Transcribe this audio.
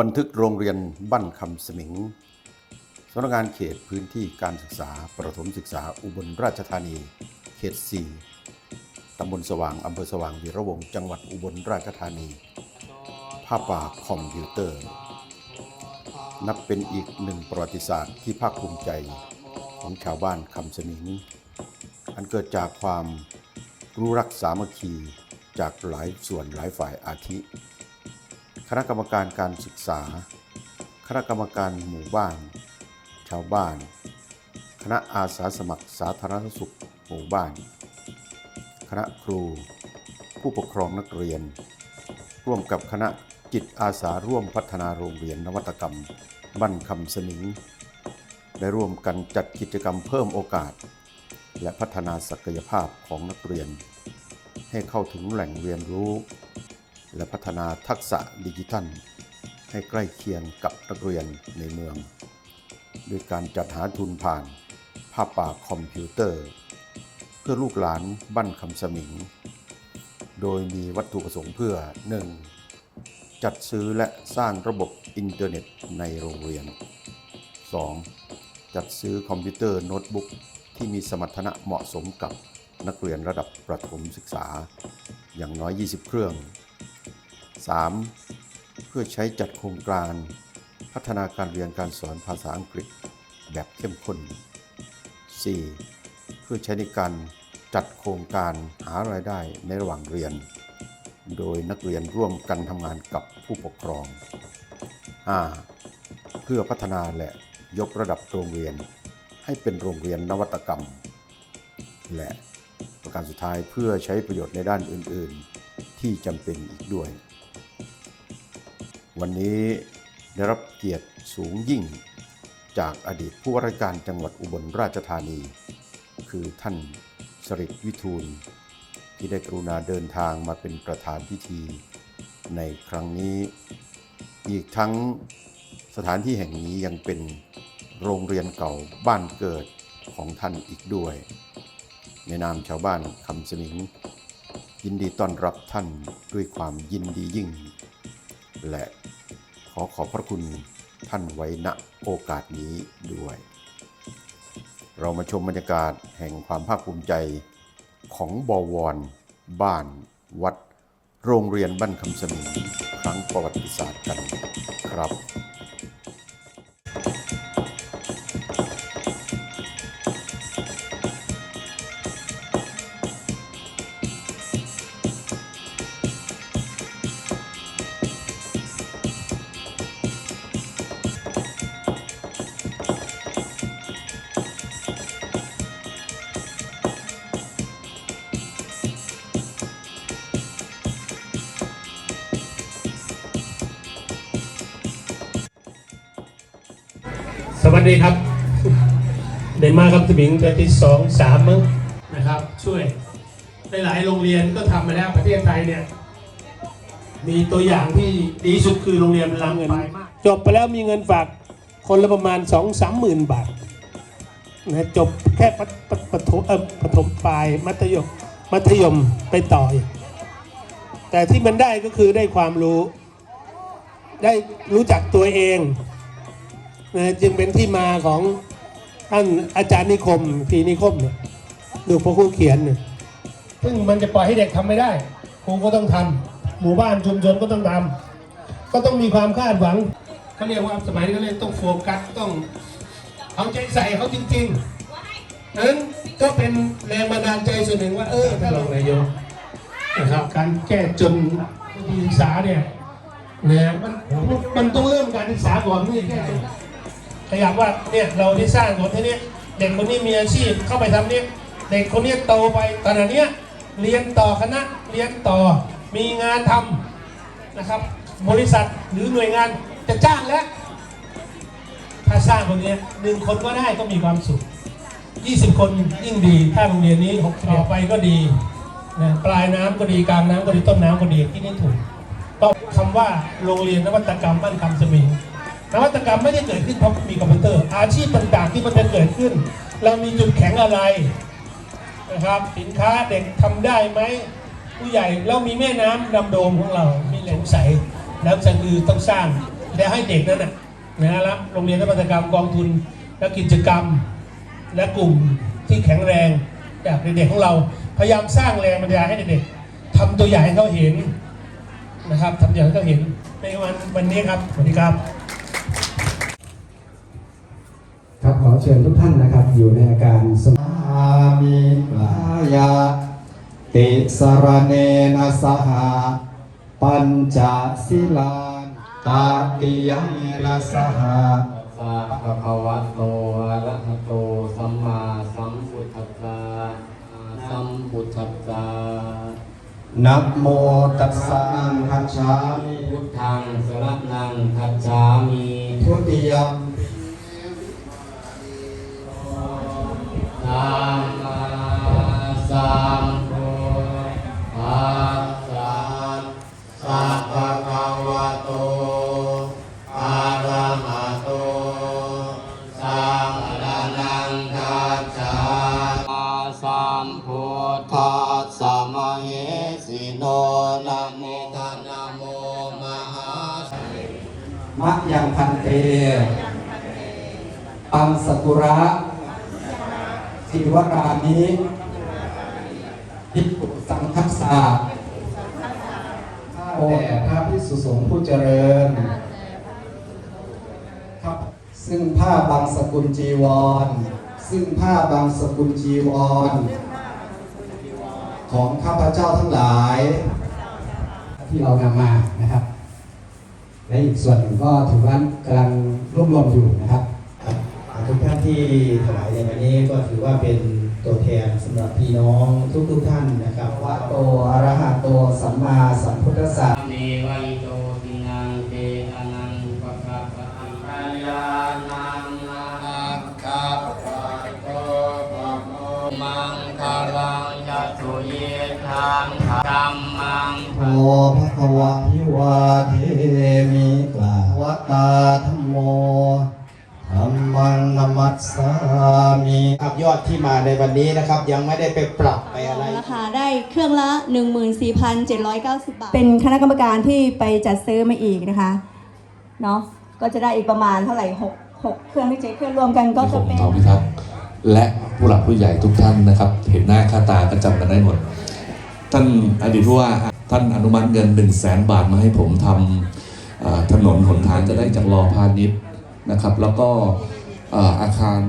บันทึกโรงเรียนบ้านคำสมิงสำนักงานเขตพื้นที่การศึกษา ประถมศึกษาอุบลราชธานี เขต 4 ตำบลสว่าง อำเภอสว่างวีระวงศ์จังหวัดอุบลราชธานี ภาพป่าคอมพิวเตอร์ นับเป็นอีกหนึ่งประวัติศาสตร์ที่ภาคภูมิใจของชาวบ้านคำสมิง อันเกิดจากความรู้รักสามัคคีจากหลายส่วนหลายฝ่ายอาทิ คณะกรรมการการศึกษา คณะกรรมการหมู่บ้าน ชาวบ้าน คณะอาสาสมัครสาธารณสุขหมู่บ้าน คณะครู ผู้ปกครองนักเรียน ร่วมกับคณะจิตอาสาร่วมพัฒนาโรงเรียนนวัตกรรม บ้านคำสมิงได้ร่วมกันจัดกิจกรรมเพิ่มโอกาส และพัฒนาศักยภาพของนักเรียน ให้เข้าถึงแหล่งเรียนรู้ และพัฒนาทักษะดิจิทัล ให้ใกล้เคียงกับนักเรียนในเมืองโดยการจัดหาทุนผ่านภาพป่าคอมพิวเตอร์ เพื่อลูกหลานบ้านคำสมิง โดยมีวัตถุประสงค์เพื่อ 1. จัดซื้อและสร้างระบบอินเทอร์เน็ตในโรงเรียน 2. จัดซื้อคอมพิวเตอร์โน้ตบุ๊กที่มีสมรรถนะเหมาะสมกับนักเรียนระดับประถมศึกษา อย่างน้อย 20 เครื่อง 3. เพื่อใช้จัดโครงการ พัฒนาการเรียนการสอนภาษาอังกฤษแบบเข้มข้น 4. เพื่อใช้ในการจัดโครงการหารายได้ในระหว่างเรียน โดยนักเรียนร่วมกันทำงานกับผู้ปกครอง 5. เพื่อพัฒนาและยกระดับโรงเรียนให้เป็นโรงเรียนนวัตกรรม และประการสุดท้ายเพื่อใช้ประโยชน์ในด้านอื่น ๆ ที่จำเป็นอีกด้วย วันนี้ได้รับเกียรติสูงยิ่ง จากอดีตผู้ว่าราชการจังหวัดอุบลราชธานี คือท่านสริวิทูล ที่ได้กรุณาเดินทางมาเป็นประธานพิธี ในครั้งนี้ อีกทั้งสถานที่แห่งนี้ยังเป็นโรงเรียนเก่าบ้านเกิดของท่านอีกด้วย ในนามชาวบ้านคำสมิง ยินดีต้อนรับท่านด้วยความยินดียิ่ง และขอขอบพระคุณท่านไว้ณโอกาสนี้ด้วย เรามาชมบรรยากาศแห่งความภาคภูมิใจของบวร บ้านวัด โรงเรียนบ้านคำสมิงครั้งประวัติศาสตร์กันครับ สวัสดีครับเดนมาร์ครับสมิงเดือนที่สองสามมั้งนะครับ ช่วยในหลายโรงเรียนก็ทำมาแล้วประเทศไทยเนี่ย มีตัวอย่างที่ดีสุดคือโรงเรียนลำเงินจบไปแล้วมีเงินฝากคนละประมาณสองสามหมื่นบาทนะจบแค่ปปปฐมเออปฐมปลายมัธยมมัธยมไปต่ออีกแต่ที่มันได้ก็คือได้ความรู้ ได้รู้จักตัวเอง นะจึงเป็นที่มาของท่านอาจารย์นิคมตรีนิคมเนี่ยดูพวกครูเขียนเนี่ยซึ่งมันจะปล่อยให้เด็กทำไม่ได้ครูก็ต้องทำหมู่บ้านชุมชนก็ต้องทำก็ต้องมีความคาดหวังเขาเรียกว่าสมัยนี้เขาเรียกต้องโฟกัสต้องเอาใจใส่เขาจริงๆนั้นก็เป็นแรงบันดาลใจส่วนหนึ่งว่า เออถ้าเรานายกนะครับ การแก้จนการศึกษาเนี่ยนะมันมันต้องเริ่มการศึกษาก่อนไม่ใช่แก้จน ขยับว่าเนี่ยเราได้สร้างคนที่นี้เด็กคนนี้มีอาชีพเข้าไปทำเนี่ยเด็กคนนี้โตไปตอนนี้ยเรียนต่อคณะเรียนต่อมีงานทำนะครับ บริษัทหรือหน่วยงานจะจ้างแล้วถ้าสร้างคนนี้หนึ่งคนก็ได้ก็มีความสุข 20 คนยิ่งดี ถ้าโรงเรียนนี้ต่อไปก็ดีนะปลายน้ำก็ดีกลางน้ำก็ดีต้นน้ำก็ดีที่นี่ถูกก็คำว่าโรงเรียนนวัตกรรมบ้านคำสมิง นวัตกรรมไม่ได้เกิดขึ้นเพราะมีคอมพิวเตอร์ อาชีพต่างๆที่มันจะเกิดขึ้น เรามีจุดแข็งอะไรนะครับ สินค้าเด็กทำได้ไหมผู้ใหญ่เรามีแม่น้ำดำโดมของเรามีแหล่งใสน้ำสันอือต้องสร้างและให้เด็กนั้นนะนะฮะรับโรงเรียนนวัตกรรมกองทุนและกิจกรรม และกลุ่มที่แข็งแรงจากเด็กๆของเราพยายามสร้างแรงบันดาลให้เด็กๆทำตัวอย่างให้เขาเห็นนะครับทำอย่างให้เขาเห็นในวันวันนี้ครับสวัสดีครับ เชิญทุกท่านนะครับ อยู่ในอาการสมามิกายาติสรเนนะสหาปัญจศิลานตาติยเมนะสหาสัพพะคะวะโตอะระหะโตสัมมาสัมพุทธัสสะสัมพุทธัสสะนะโมตัสสะนังคัจฉามิพุทธังสรณังคัจฉามิทุติยมธัมมาสัมพุทธัสสะสัพพะคะวะโตอะระหะโตสัมมานังคัจฉามิสัมพุทธัสสะม มทนะโมมหาสมะยังพันเตปังสกุระ สิวรานิภิกขุสังคัสสะโอแด่พระพิสุสงฆ์ผู้เจริญครับซึ่งผ้าบางสกุลจีวร ซึ่งผ้าบางสกุลจีวร ของข้าพเจ้าทั้งหลาย ที่เรานำมานะครับและอีกส่วนหนึ่งก็ถือว่ากำลังรวบรวมอยู่นะครับ ทุกท่านที่ถวายในวันนี้ก็ถือว่าเป็นตัวแทนสำหรับพี่น้องทุกๆท่านนะครับวะโตอะระหะโตสัมมาสัมพุทธัสสะเมวะอิโตตินังเตอนังปะคะปะติปัญญานังอาคัปปะโตปะโมมังคารังยัตถุเยทังธัมมังโอภะคะวะพิวาเทมิกล่าวะตาธรรมโมธรร มังนมัสสามิครับยอดที่มาในวันนี้นะครับ ยังไม่ได้ไปปรับไปอะไร ราคาได้เครื่องละ 14,790 บาท เป็นคณะกรรมการที่ไปจัดซื้อมาอีกนะคะ เนาะก็จะได้อีกประมาณเท่าไหร่6 6เครื่องที่เจ๊เครื่องรวมกันก็ผจะมเป็น ทองพิทักษ์และผู้หลักผู้ใหญ่ทุกท่านนะครับ เห็นหน้าค่าตาก็จำกันได้หมด ท่านอดีตผู้ว่าท่านอนุมัติเงิน1นึ่งแสนบาทมาให้ผมทำเอ่อถนนหนทางจะได้จากรอพาณิชย์นะครับ แล้วก็เอ่อ อาคาร